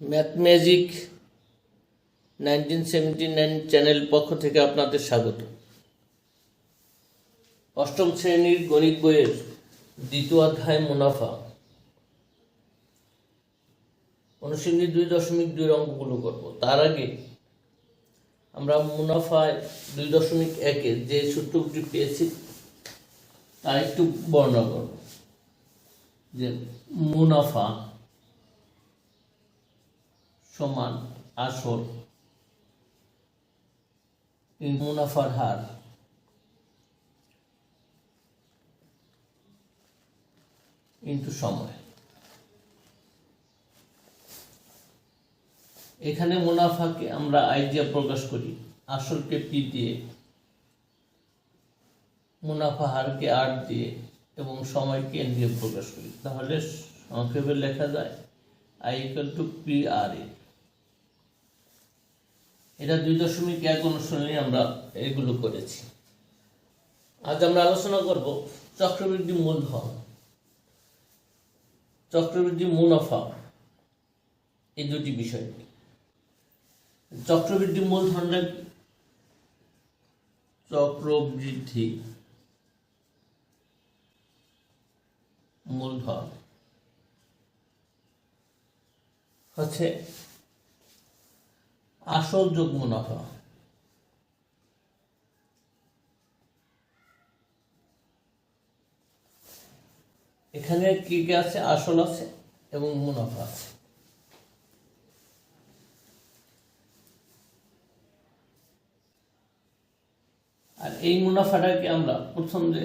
Math magic nineteen seventy nine channel পক্ষ থেকে আপনাদের স্বাগত। অষ্টম শ্রেণির গণিত বইয়ের দ্বিতীয় অধ্যায় মুনাফা। অনুশীলনী দুই দশমিক দুই অঙ্কগুলো করব। তার আগে আমরা মুনাফায় দুই দশমিক একে যে সূত্রটি পেয়েছি তা একটু বর্ণনা করব। যে মুনাফা সমান আসল। এই মুনাফার হার। ইন্টু সময়। এখানে মুনাফাকে আমরা আই দিয়ে প্রকাশ করি। আসলকে পি দিয়ে, মুনাফা হারকে আর দিয়ে এবং সময়কে এন দিয়ে প্রকাশ করি। তাহলে সংক্ষেপে লেখা যায় I equal to P R এ এটা দুই দশমিক এক অনুসরণে আমরা এগুলো করেছি আজ আমরা আলোচনা করব চক্রবৃদ্ধি মূলধন চক্রবৃদ্ধি মুনাফা এই দুটি বিষয়। চক্রবৃদ্ধি মূলধনটা? চক্রবৃদ্ধি মূলধন হচ্ছে আসল যোগ মুনাফা। এখানে কি কি আছে? আসল আছে এবং মুনাফা আছে। আর এই মুনাফাটাকে আমরা প্রথম যে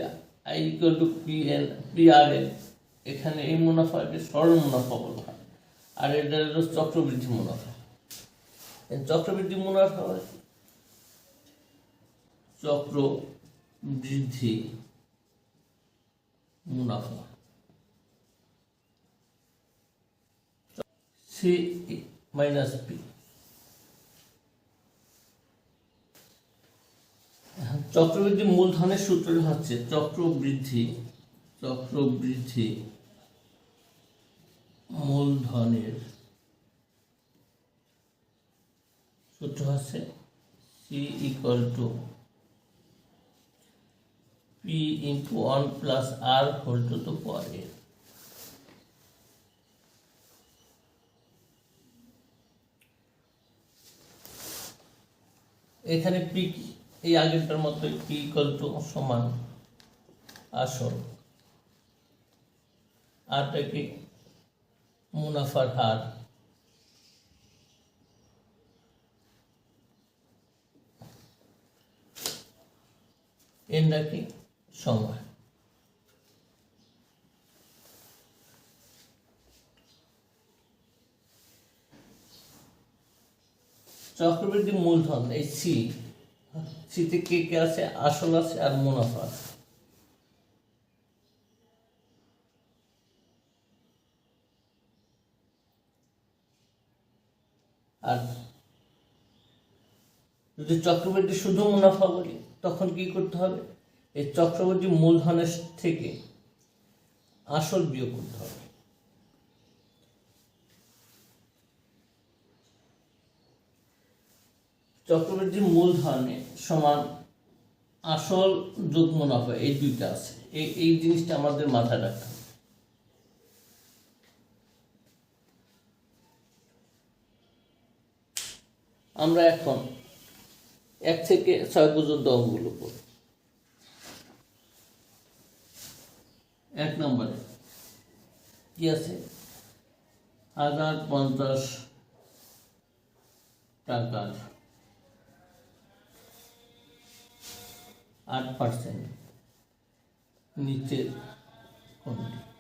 I to P N P R এখানে এই মুনাফাকে সরল মুনাফা বলা হয়। আর এটা হলো চক্রবৃদ্ধি মুনাফা। চক্রবৃদ্ধি মুনাফা হয় চক্র বৃদ্ধি মুনাফা সি মাইনাস পি চক্রবৃদ্ধি মূলধনের সূত্রটা হচ্ছে চক্রবৃদ্ধি চক্রবৃদ্ধি মূলধনের সূত্র হচ্ছে C equal to P into one plus R whole to the power A এখানে পি এই আগেরটার মতো পি ইকুয়াল টু সমান আসল আরটা মুনাফার হার এনটা কি? সময়। চক্রবৃদ্ধি মূলধন, এই সি সিতে কে কে আছে? আসল আছে আর মুনাফা আছে। আর যদি চক্রবৃদ্ধি শুধু মুনাফা বলি তখন কি করতে হবে? এই চক্রবৃদ্ধি মূলধনের থেকে আসল বিয়োগ করতে হবে। চক্রবৃদ্ধি মূলধনে সমান আসল যোগ মুনাফা এই দুইটা আছে। এই এই জিনিসটা আমাদের মাথায় রাখতে হবে। আমরা এখন এক থেকে ছয় পর্যন্ত অঙ্কগুলো এক নম্বরে, কি আছে? হাজার পঞ্চাশ টাকার আট পার্সেন্ট নিচের কোনটি?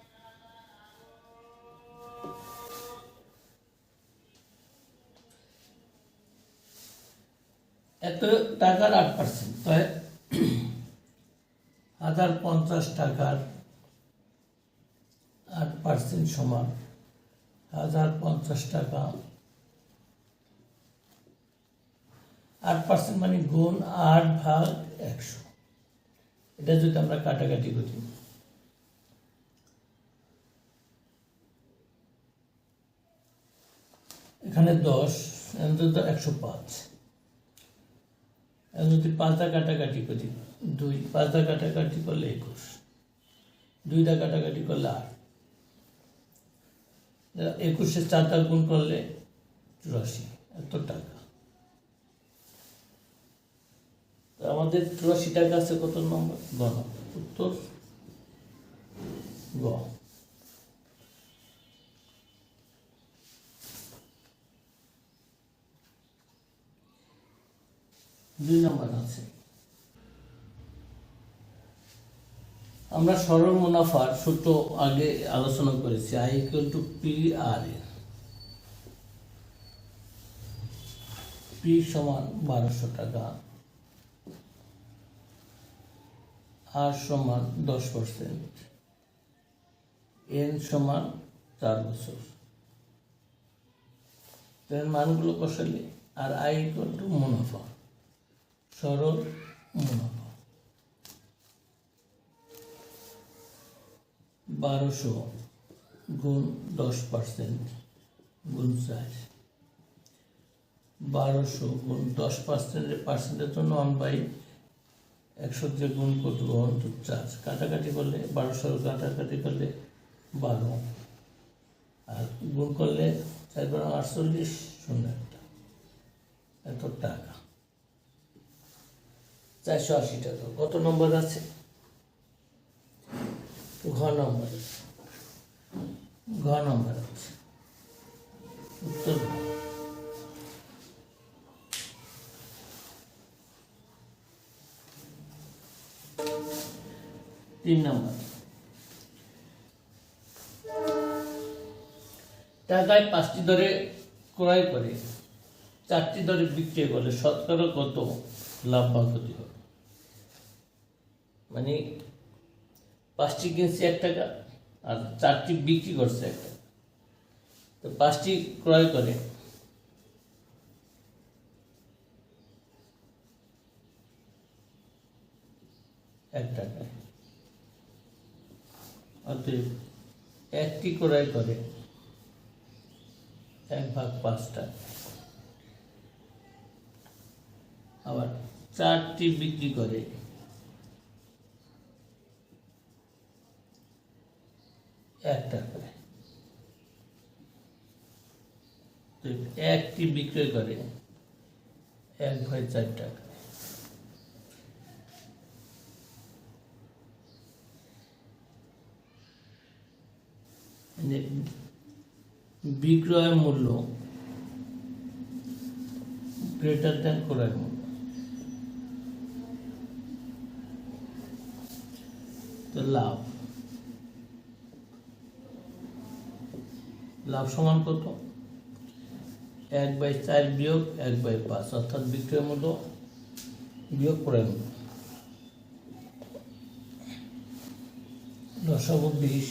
এত টাকার আট পার্সেন্ট তাই হাজার পঞ্চাশ টাকার আট পার্সেন্ট সমান হাজার পঞ্চাশ টাকা। আট পার্সেন্ট মানে গুণ আট ভাগ একশো। এটা যদি আমরা কাটাকাটি করি। এখানে দশ একশো পাঁচ। যদি পাঁচটা কাটাকাটি করি, দুই, পাঁচটা কাটাকাটি করলে একুশ, দুইটা কাটাকাটি করলে আট। একুশে চারটা গুণ করলে চুরাশি এত টাকা। আমাদের চুরাশি টাকা আছে, কত নম্বর? গণ উত্তর? গ। দুই নম্বর আছে আমরা সরল মুনাফার সূত্র আগে আলোচনা করেছি I equal to P R P সমান বারোশো টাকা আর সমান দশ পার্সেন্ট এন সমান চার বছর। মানগুলো বসালে আর আই ইকুয়াল টু মুনাফা। সরল মুনাফা বারোশো গুণ দশ পার্সেন্ট গুণ চার। বারোশো গুণ দশ পার্সেন্টের পার্সেন্টের জন্য ওয়ান বাই একশো দিয়ে গুণ করতে ওয়ান, টু, চার। কাটাকাটি করলে বারোশো কাটাকাটি করলে বারো। আর গুণ করলে চার বারো আটচল্লিশ শূন্য একটা। এত টাকা। চারশো আশি টাকা। কত নম্বর আছে? ঘ নম্বর ঘ নম্বর আছে। উত্তর তিন নম্বর। টাকায় পাঁচটি দরে ক্রয় করে, চারটি দরে বিক্রি করলে শতকরা কত লাভ বা ক্ষতি হবে? মানে পাঁচটি কিনছে এক টাকা আর চারটি বিক্রি করছে এক টাকা। তো পাঁচটি ক্রয় করে। এক টাকায় অতএব একটি ক্রয় করে এক ভাগ পাঁচ টাকা আবার চারটি বিক্রি করে এক টাকায় তো একটি বিক্রয় করে, এক ভাই চার টাকা। বিক্রয় মূল্য গ্রেটার দেন ক্রয় মূল্য। তো লাভ। লাভ সমান কত? এক বাই চার বিয়োগ এক বাই পাঁচ, অর্থাৎ বিক্রয় মূল্য বিয়োগ ক্রয় মূল্য। দশক বিশ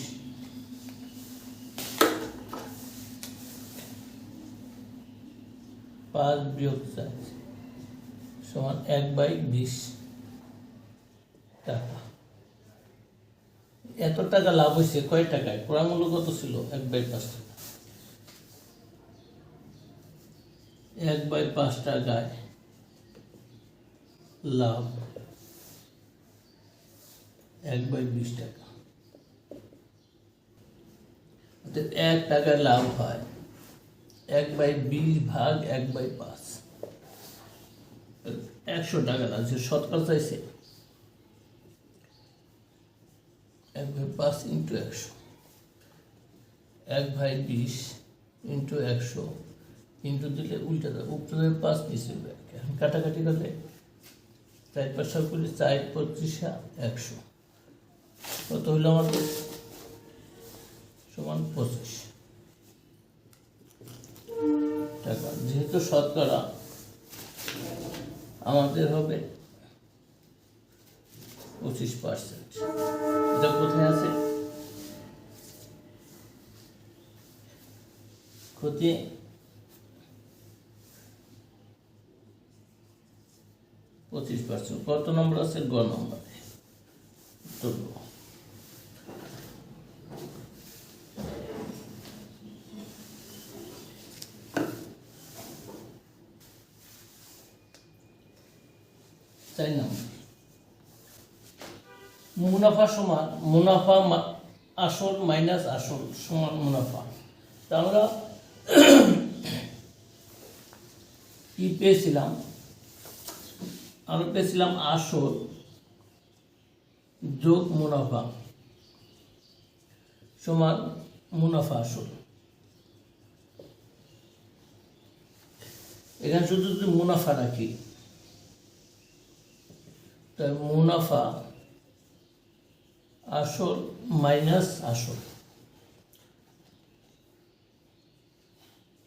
পাঁচ বিয়োগ চার সমান এক বাই বিশ টাকা। এত টাকা লাভ হয়েছে, কয় টাকায়? ক্রয় কত ছিল? এক বাই পাঁচ টাকা। এক বাই পাঁচ টাকায় লাভ এক বাই বিশ টাকা। অর্থাৎ এক টাকার লাভ হয়। এক বাই বিশ ভাগ এক বাই পাঁচ। একশো টাকা লাভ, যে শতকরা চাইছে। এক ভাই পাঁচ ইন্টু একশো। এক ভাই বিশ ইন্টু একশো। ইন্টু দিলে উল্টে দেবে উপরে পাঁচ নিচে এখন কাটাকাটি করলে চার পাঁচশো করলে চার পঁচিশা একশো। কত হইল আমাদের? সমান পঁচিশ। টাকা। যেহেতু শতকরা, আমাদের হবে পঁচিশ পার্সেন্ট। এটা কোথায় আছে? ক্ষতি পঁচিশ পার্সেন্ট। কত নম্বর আছে? গ নম্বরে। নম্বর। মুনাফা সমান, মুনাফা আসল মাইনাস আসল সমান মুনাফা। তা আমরা কি পেয়েছিলাম? আমরা পেয়েছিলাম আসল যোগ মুনাফা সমান মুনাফা আসল। এখানে শুধু যদি মুনাফা রাখি তাই মুনাফা আসল মাইনাস আসল।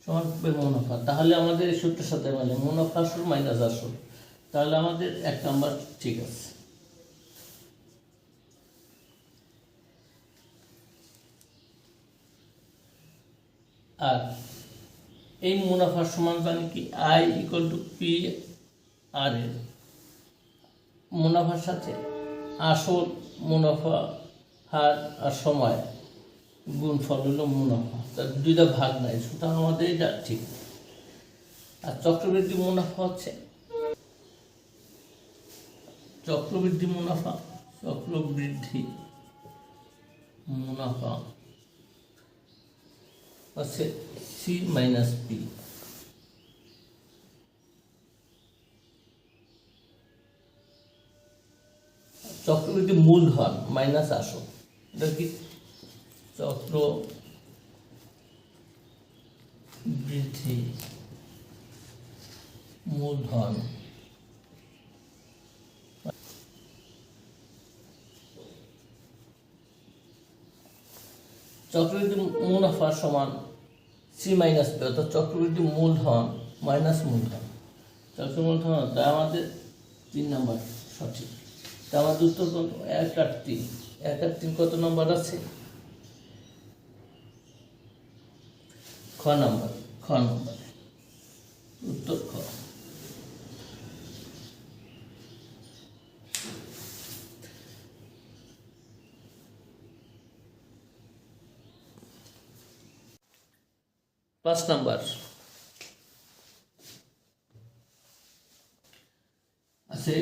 সমান মুনাফা। তাহলে আমাদের এই সূত্রের সাথে মানে মুনাফা আসল মাইনাস আসল। তাহলে আমাদের এক নম্বর ঠিক আছে। আর এই মুনাফার সমান জানি কি I equal to P R এর মুনাফার সাথে আসল মুনাফা, হার আর সময় গুণফল হলো মুনাফা। তার দুইটা ভাগ নাই, সুতরাং আমাদের এটা ঠিক। আর চক্রবৃদ্ধি মুনাফা হচ্ছে চক্রবৃদ্ধি মুনাফা চক্রবৃদ্ধি মুনাফা। আছে সি মাইনাস পি চক্রবৃদ্ধি মূলধন মাইনাস আসল। এটা কি? চক্র বৃদ্ধি মূলধন চক্রবৃদ্ধি মুনাফা সমান সি মাইনাস পি অর্থাৎ চক্রবৃদ্ধি মূলধন মাইনাস মূলধন চক্র মূলধন তাই আমাদের তিন নম্বর সঠিক। তা আমাদের উত্তর কত? এক আর তিন। এক আর তিন কত নম্বর আছে? খ নম্বর খ নম্বর। উত্তর খ। পাঁচ নাম্বার। আছে,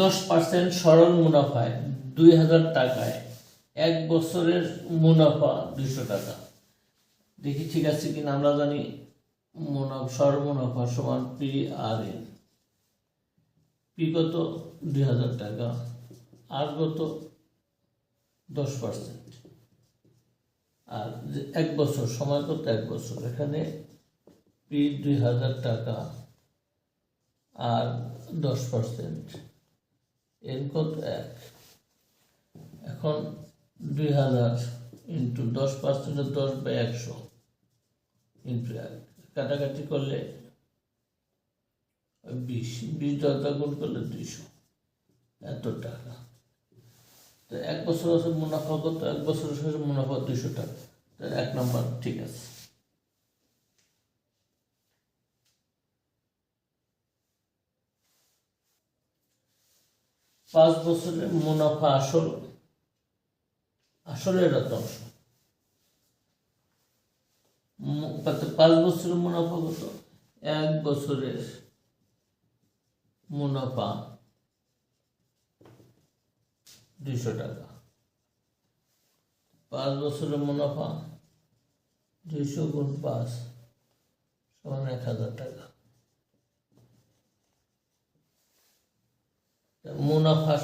দশ পার্সেন্ট সরল মুনাফায় দুই হাজার টাকায় এক বছরের মুনাফা দুইশো টাকা। দেখি ঠিক আছে কিনা, আমরা জানি মুনাফা সরল মুনাফা সমান পি আর এন পি কত? দুই হাজার টাকা। আর কত? দশ পার্সেন্ট আর এক বছর, সময় কত এক বছর। এখানে পি দুই হাজার টাকা আর দশ পার্সেন্ট। এর কত এক? এখন দুই হাজার ইন্টু দশ পার্সেন্টের দশ বাই একশো ইন্টু এক। কাটাকাটি করলে বিশ। বিশ দশটা গুণ করলে দুইশো। এত টাকা। এক বছর আছে মুনাফা কত? এক বছর শেষে মুনাফা দুইশো টাকা এক নম্বর, ঠিক আছে। পাঁচ বছরের মুনাফা আসল, আসলের শতাংশ মু- কত পাঁচ বছরের মুনাফা কত? এক বছরের মুনাফা দুইশো টাকা। পাঁচ বছরের মুনাফা, দুইশো গুণ পাঁচ, সমান এক হাজার টাকা। মুনাফা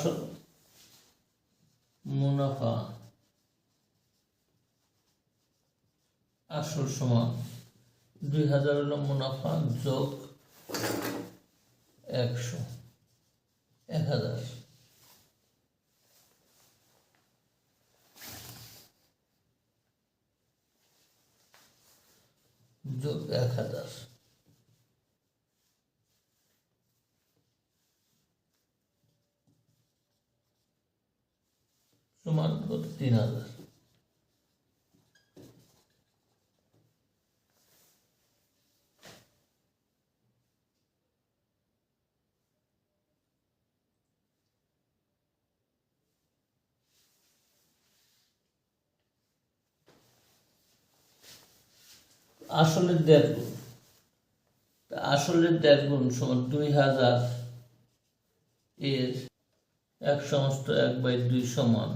মুনাফা আসল সমান দুই হাজার হলো মুনাফা যোগ একশো, এক হাজার। যোগ এক হাজার সমান কত তিন হাজার আসলের দেড় গুণ। আসলের দেড় গুণ সমান দুই হাজার এর এক সমস্ত এক বাই দুই সমান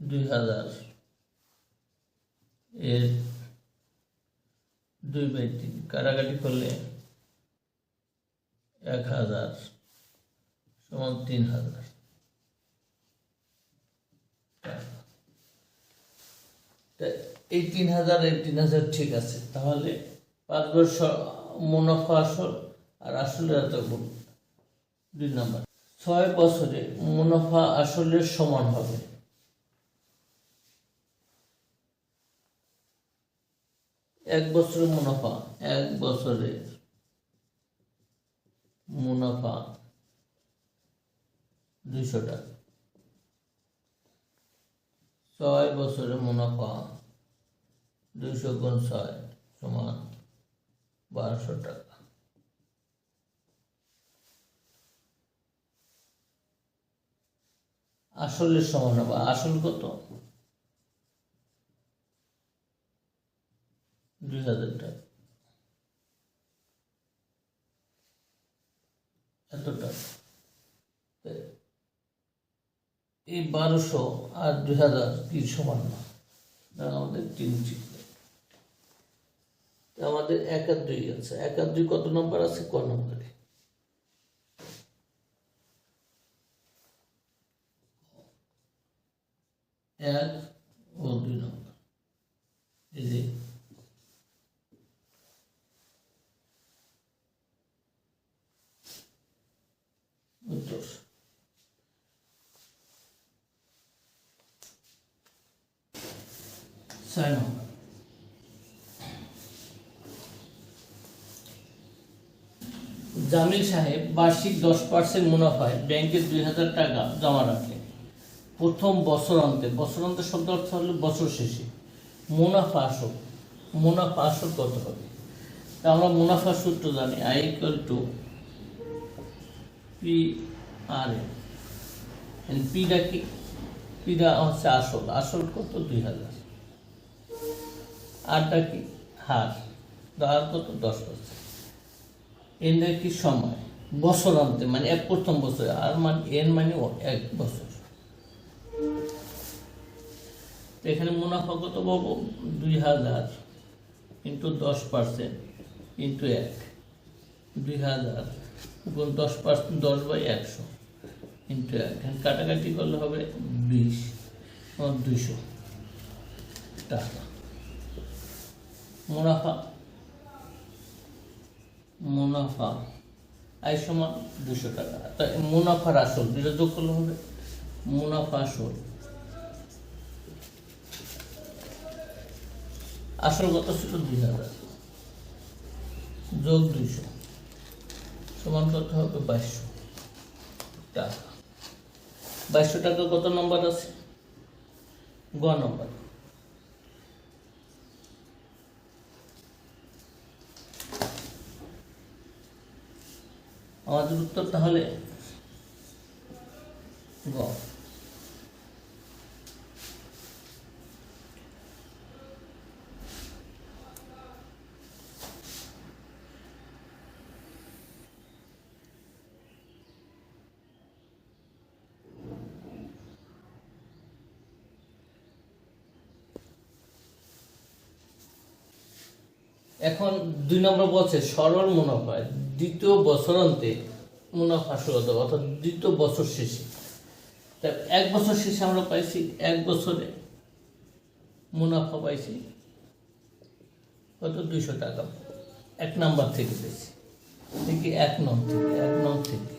দুই হাজার এর দুই বাই তিন। কাটাকাটি করলে এক হাজার সমান তিন হাজার। তা এই তিন হাজার, এই তিন হাজার ঠিক আছে। তাহলে পাঁচবার স- মুনাফা আসল আর আসলে এত গুণ দুই নাম্বার। ছয় বছরে মুনাফা আসলের সমান হবে। এক বছরে মুনাফা, এক বছরে মুনাফা দুইশো টাকা। ছয় বছরে মুনাফা দুইশো গুণ ছয় সমান বারোশো টাকা। আসলের সমান হবে। আসল কত? দুই হাজার টাকা। এত টাকা। এই বারোশো আর দুই হাজার কি সমান না? আমাদের তিন তো আমাদের এক আর দুই আছে। এক আর দুই কত নম্বর আছে? ক নম্বরে এক ও দুই নম্বর এই উত্তর। ছয় নম্বর জামিল সাহেব বার্ষিক দশ পার্সেন্ট মুনাফায় ব্যাংকে দুই হাজার টাকা জমা রাখলেন প্রথম বছর বছরান্তে বছরান্তে শব্দ অর্থ হলো বছর শেষে। মুনাফা আসল। মুনাফা আসল কত হবে? তা আমরা মুনাফা সূত্র জানি, I equal to P R N পিটা কি? পিটা হচ্ছে আসল। আসল কত? দুই হাজার। আরটা কি? হার। হার কত? দশ পার্সেন্ট। এর কি সময়? বছর আনতে মানে এক প্রথম বছর, আর মানে এর মানে এক বছর। এখানে মুনাফা কত পাবো? দুই হাজার ইন্টু দশ পার্সেন্ট ইন্টু এক। দুই হাজার গুণ দশ পার্সেন্ট, দশ বাই একশো ইন্টু এক। কাটাকাটি করলে হবে বিশ দুইশো টাকা। মুনাফা মুনাফা আই সমান দুশো টাকা। তাই মুনাফার আসল দুটো যোগ করলে হবে। মুনাফা আসল। আসল কত ছিল? দুই হাজার। যোগ দুইশো। সমান কত হবে বাইশশো টাকা। বাইশশো টাকা কত নম্বর আছে? গ নম্বর। আমাদের উত্তর তাহলে গ। এখন দুই নম্বর বলছে সরল মুনাফা দ্বিতীয় বছরান্তে মুনাফা হবে, অর্থাৎ দ্বিতীয় বছর শেষে। এক বছর শেষে আমরা পাইছি, এক বছরে মুনাফা পাইছি কত? দুইশো টাকা। এক নাম্বার থেকে পেয়েছি। থেকে এক নং থেকে, এক নং থেকে।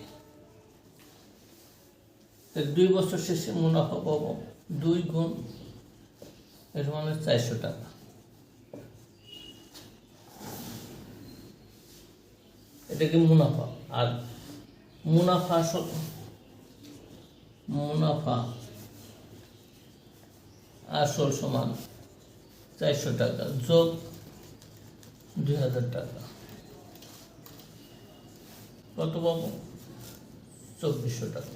দুই বছর শেষে মুনাফা পাবো দুই গুণ, এর মানে চারশো টাকা। এটাকে মুনাফা। আর মুনাফা মুনাফা আসল সমান চারশো টাকা, যোগ দুই হাজার টাকা। কত পাবো? চব্বিশশো টাকা।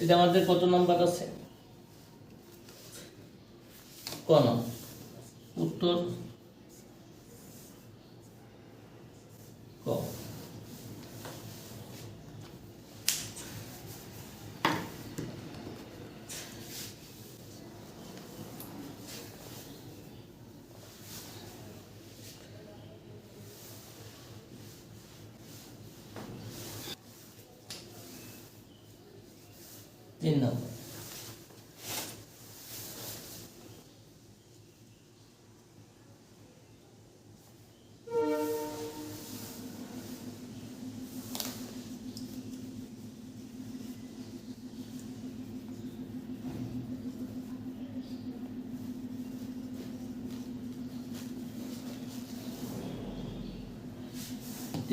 এটা আমাদের কত নাম্বার আছে? ক নম্বর? উত্তর ক তিন নম্বর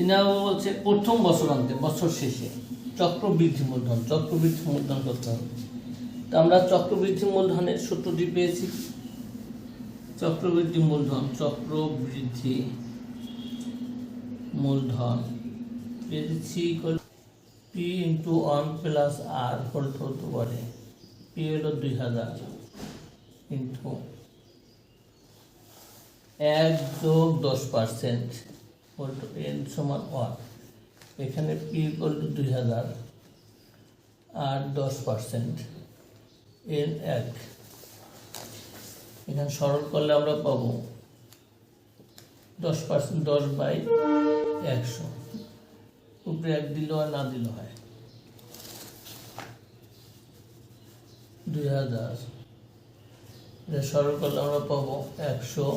তিন নম্বর বলছে প্রথম বছরান্তে, বছর শেষে। চক্রবৃদ্ধি মূলধন চক্রবৃদ্ধি মূলধন করতে হবে। তো আমরা চক্রবৃদ্ধি মূলধনের সূত্রটি পেয়েছি। চক্রবৃদ্ধি মূলধন চক্রবৃদ্ধি মূলধন পেয়েছি P into one plus R whole হতে পারে? পি হলো দুই হাজার ইন্টু এক যোগ দশ পার্সেন্ট এন সমান ওয়ান এখানে পি ইকুয়াল টু দুই হাজার আর দশ পার্সেন্ট এন এক। এখানে সরল করলে আমরা পাবো দশ পার্সেন্ট দশ বাই একশো। উপরে এক দিলেও আর না দিলেও হয়। দুই হাজার। সরল করলে আমরা পাবো একশো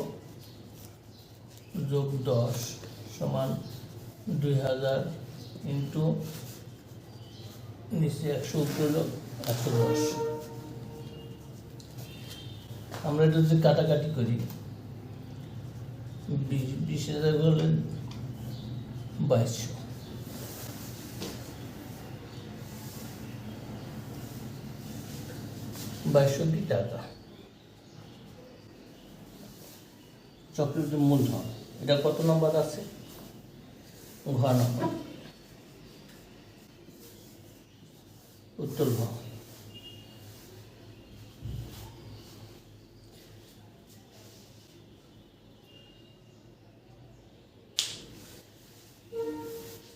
যোগ দশ। সমান দুই হাজার ইন্টু নিচে একশো উপরে একশো দশ। আমরা এটা যদি কাটাকাটি করি, বিশ হাজার হলে বাইশশো বাইশশো কি টাকা? চক্রবৃদ্ধি মূলধন, এটা কত নম্বর আছে? ঘ নম্বর উত্তর ঘ